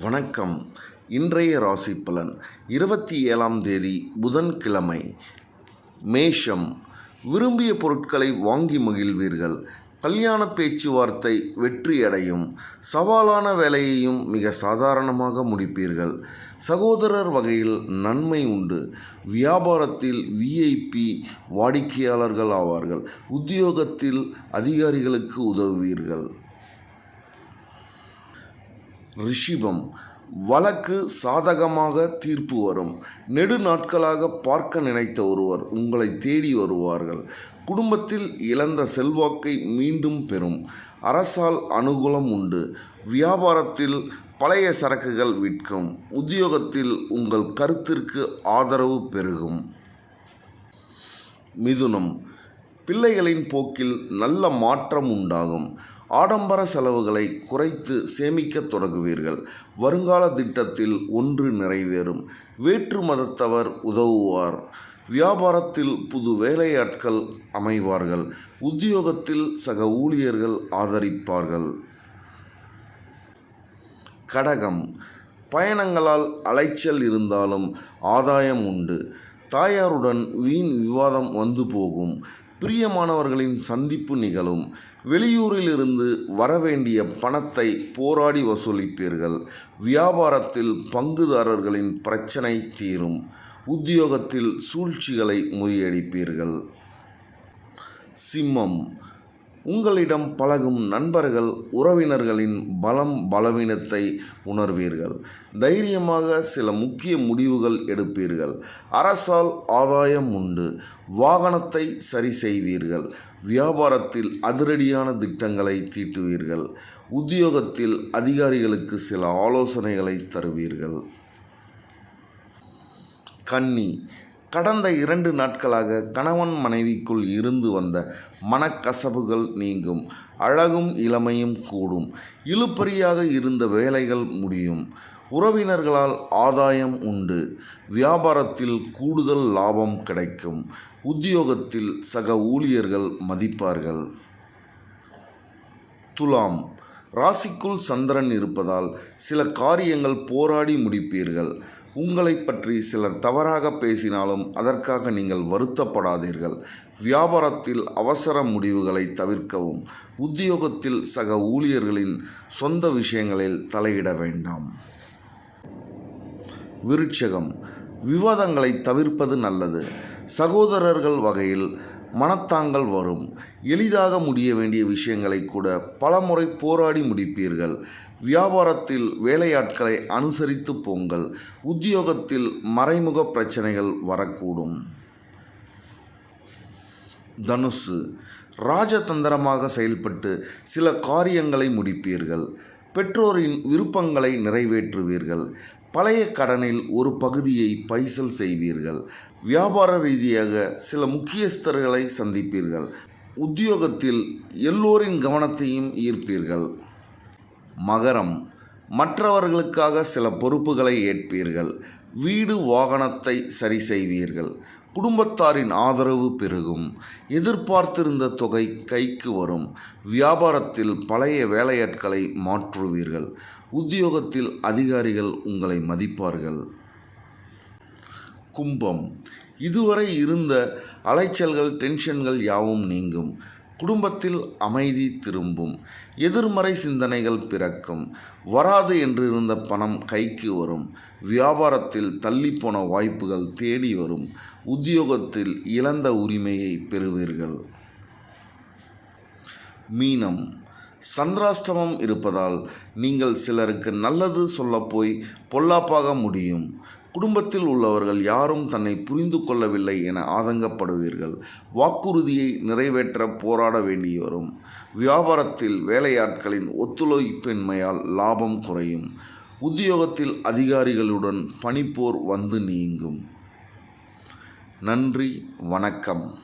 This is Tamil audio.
வணக்கம். இன்றைய ராசி பலன் இருபத்தி ஏழாம் தேதி புதன்கிழமை. மேஷம். விரும்பிய பொருட்களை வாங்கி மகிழ்வீர்கள். கல்யாண பேச்சுவார்த்தை வெற்றியடையும். சவாலான வேலையையும் மிக சாதாரணமாக முடிப்பீர்கள். சகோதரர் வகையில் நன்மை உண்டு. வியாபாரத்தில் விஐபி வாடிக்கையாளர்கள் ஆவார்கள். உத்தியோகத்தில் அதிகாரிகளுக்கு உதவுவீர்கள். ரிஷிபம் வழக்கு சாதகமாக தீர்ப்பு வரும். நெடு நாட்களாக பார்க்க நினைத்த ஒருவர் உங்களை தேடி வருவார்கள். குடும்பத்தில் இழந்த செல்வாக்கை மீண்டும் பெறும். அரசால் அனுகூலம் உண்டு. வியாபாரத்தில் பழைய சரக்குகள் விற்கும். உத்தியோகத்தில் உங்கள் கருத்திற்கு ஆதரவு பெருகும். மிதுனம். பிள்ளைகளின் போக்கில் நல்ல மாற்றம் உண்டாகும். ஆடம்பர செலவுகளை குறைத்து சேமிக்கத் தொடங்குவீர்கள். வருங்கால திட்டத்தில் ஒன்று நிறைவேறும். வேற்று மதத்தவர் உதவுவார். வியாபாரத்தில் புது வேலையாட்கள் அமைவார்கள். உத்தியோகத்தில் சக ஊழியர்கள் ஆதரிப்பார்கள். கடகம். பயணங்களால் அலைச்சல் இருந்தாலும் ஆதாயம் உண்டு. தாயாருடன் வீண் விவாதம் வந்து போகும். பிரியமானவர்களின் சந்திப்பு நிகழும். வெளியூரிலிருந்து வரவேண்டிய பணத்தை போராடி வசூலிப்பீர்கள். வியாபாரத்தில் பங்குதாரர்களின் பிரச்சனை தீரும். உத்தியோகத்தில் சூழ்ச்சிகளை முறியடிப்பீர்கள். சிம்மம் உங்களிடம் பழகும் நண்பர்கள் உறவினர்களின் பலம் பலவீனத்தை உணர்வீர்கள். தைரியமாக சில முக்கிய முடிவுகள் எடுப்பீர்கள். அரசால் ஆதாயம் உண்டு. வாகனத்தை சரி செய்வீர்கள். வியாபாரத்தில் அதிரடியான திட்டங்களை தீட்டுவீர்கள். உத்தியோகத்தில் அதிகாரிகளுக்கு சில ஆலோசனைகளை தருவீர்கள். கன்னி கடந்த இரண்டு நாட்களாக கணவன் மனைவிக்குள் இருந்து வந்த மனக்கசபுகள் நீங்கும் அழகும் இளமையும் கூடும் இழுப்பறியாக இருந்த வேலைகள் முடியும் உறவினர்களால் ஆதாயம் உண்டு வியாபாரத்தில் கூடுதல் லாபம் கிடைக்கும் உத்தியோகத்தில் சக ஊழியர்கள் மதிப்பார்கள். துலாம் ராசிக்குள் சந்திரன் இருப்பதால் சில காரியங்கள் போராடி முடிப்பீர்கள் உங்களை பற்றி சிலர் தவறாக பேசினாலும் அதற்காக நீங்கள் வருத்தப்படாதீர்கள். வியாபாரத்தில் அவசர முடிவுகளை தவிர்க்கவும் உத்தியோகத்தில் சக ஊழியர்களின் சொந்த விஷயங்களில் தலையிட வேண்டாம். விருட்சகம் விவாதங்களை தவிர்ப்பது நல்லது. சகோதரர்கள் வகையில் மனத்தாங்கள் வரும். எளிதாக முடிய வேண்டிய விஷயங்களை கூட பலமுறை போராடி முடிப்பீர்கள். வியாபாரத்தில் வேலையாட்களை அனுசரித்து போங்கள். உத்தியோகத்தில் மறைமுக பிரச்சனைகள் வரக்கூடும். தனுசு. ராஜதந்திரமாக செயல்பட்டு சில காரியங்களை முடிப்பீர்கள். பெற்றோரின் விருப்பங்களை நிறைவேற்றுவீர்கள். பழைய கடனில் ஒரு பகுதியை பைசல் செய்வீர்கள். வியாபார ரீதியாக சில முக்கியஸ்தர்களை சந்திப்பீர்கள். உத்தியோகத்தில் எல்லோரின் கவனத்தையும் ஈர்ப்பீர்கள். மகரம். மற்றவர்களுக்காக சில பொறுப்புகளை ஏற்பீர்கள். வீடு வாகனத்தை சரி செய்வீர்கள். குடும்பத்தாரின் ஆதரவு பெருகும். எதிர்பார்த்திருந்த தொகை கைக்கு வரும். வியாபாரத்தில் பழைய வேலையாட்களை மாற்றுவீர்கள். உத்தியோகத்தில் அதிகாரிகள் உங்களை மதிப்பார்கள். கும்பம். இதுவரை இருந்த அலைச்சல்கள் டென்ஷன்கள் யாவும் நீங்கும். குடும்பத்தில் அமைதி திரும்பும். எதிர்மறை சிந்தனைகள் பிறக்கும். வராது என்றிருந்த பணம் கைக்கு வரும். வியாபாரத்தில் தள்ளிப்போன வாய்ப்புகள் தேடி வரும். உத்தியோகத்தில் இழந்த உரிமையை பெறுவீர்கள். மீனம். சந்திராஷ்டமம் இருப்பதால் நீங்கள் சிலருக்கு நல்லது சொல்லப்போய் பொல்லாப்பாக முடியும். குடும்பத்தில் உள்ளவர்கள் யாரும் தன்னை புரிந்து கொள்ளவில்லை என ஆதங்கப்படுவீர்கள். வாக்குறுதியை நிறைவேற்ற போராட வேண்டி வரும் வியாபாரத்தில் வேலையாட்களின் ஒத்துழைப்பின்மையால் லாபம் குறையும். உத்தியோகத்தில் அதிகாரிகளுடன் பணிப்போர் வந்து நீங்கும். நன்றி வணக்கம்.